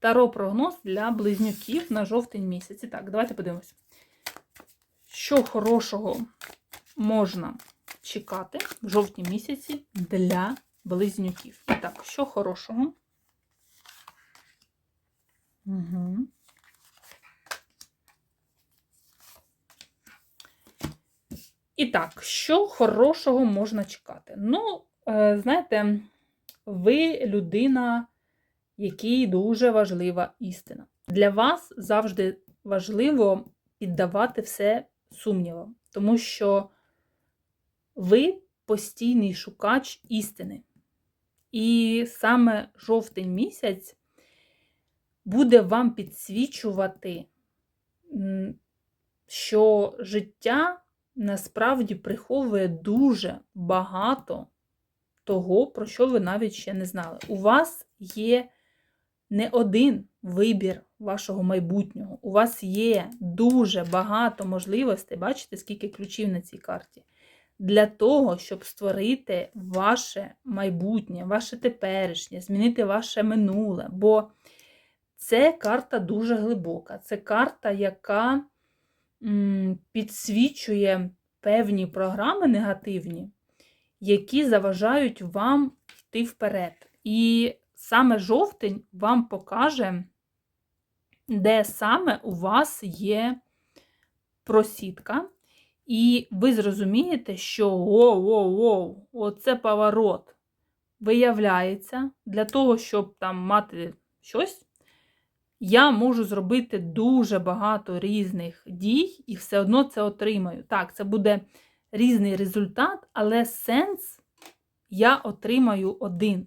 Таро прогноз для близнюків на жовтень місяць. І так, давайте подивимось. Що хорошого можна чекати в жовтні місяці для близнюків? І так, що хорошого? Угу. І так, що хорошого можна чекати? Ну, е, знаєте, ви людина, якій дуже важлива істина. Для вас завжди важливо піддавати все сумнівам, тому що ви постійний шукач істини. І саме жовтень місяць буде вам підсвічувати, що життя насправді приховує дуже багато того, про що ви навіть ще не знали. У вас є не один вибір вашого майбутнього. У вас є дуже багато можливостей, бачите, скільки ключів на цій карті, для того, щоб створити ваше майбутнє, ваше теперішнє, змінити ваше минуле. Бо це карта дуже глибока. Це карта, яка підсвічує певні програми негативні, які заважають вам йти вперед. І саме жовтень вам покаже, де саме у вас є просітка. І ви зрозумієте, що воу-воу-воу, оце поворот. Виявляється, для того, щоб там мати щось, я можу зробити дуже багато різних дій і все одно це отримаю. Так, це буде різний результат, але сенс я отримаю один.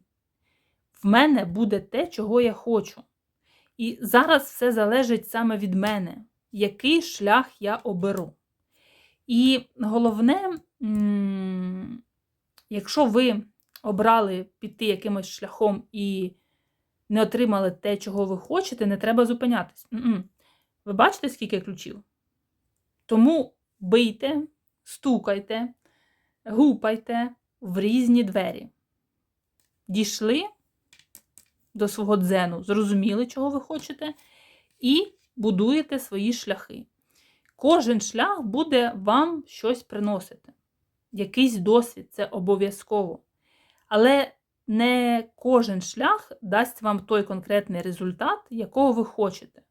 В мене буде те, чого я хочу. І зараз все залежить саме від мене, який шлях я оберу. І головне, якщо ви обрали піти якимось шляхом і не отримали те, чого ви хочете, не треба зупинятись. Ви бачите, скільки ключів? Тому бийте, стукайте, гупайте в різні двері. Дійшли до свого дзену, зрозуміли, чого ви хочете, і будуєте свої шляхи. Кожен шлях буде вам щось приносити. Якийсь досвід це обов'язково. Але не кожен шлях дасть вам той конкретний результат, якого ви хочете.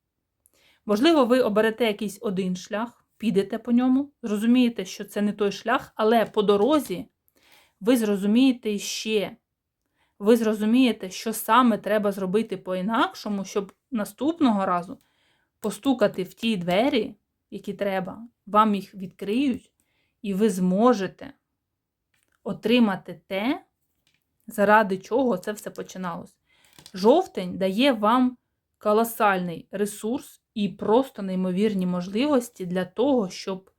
Можливо, ви оберете якийсь один шлях, підете по ньому, зрозумієте, що це не той шлях, але по дорозі ви зрозумієте ще. Ви зрозумієте, що саме треба зробити по-інакшому, щоб наступного разу постукати в ті двері, які треба, вам їх відкриють, і ви зможете отримати те, заради чого це все починалось. Жовтень дає вам колосальний ресурс і просто неймовірні можливості для того, щоб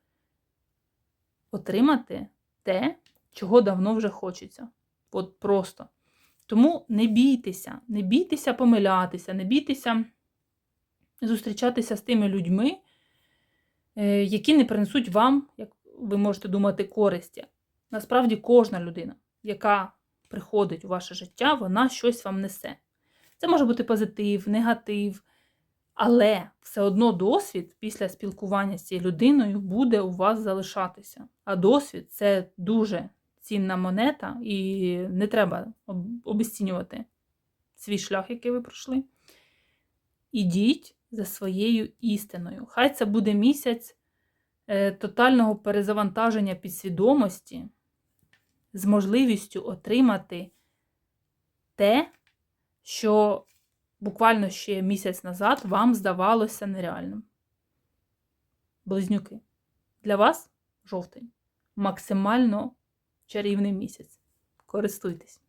отримати те, чого давно вже хочеться. От просто. Тому не бійтеся, не бійтеся помилятися, не бійтеся зустрічатися з тими людьми, е, які не принесуть вам, як ви можете думати, користі. Насправді, кожна людина, яка приходить у ваше життя, вона щось вам несе. Це може бути позитив, негатив, але все одно досвід після спілкування з цією людиною буде у вас залишатися. А досвід це дуже цінна монета, і не треба обесцінювати свій шлях, який ви пройшли. Ідіть за своєю істиною. Хай це буде місяць е, тотального перезавантаження підсвідомості з можливістю отримати те, що буквально ще місяць назад вам здавалося нереальним. Близнюки. Для вас жовтень. Максимально чарівний місяць. Користуйтесь!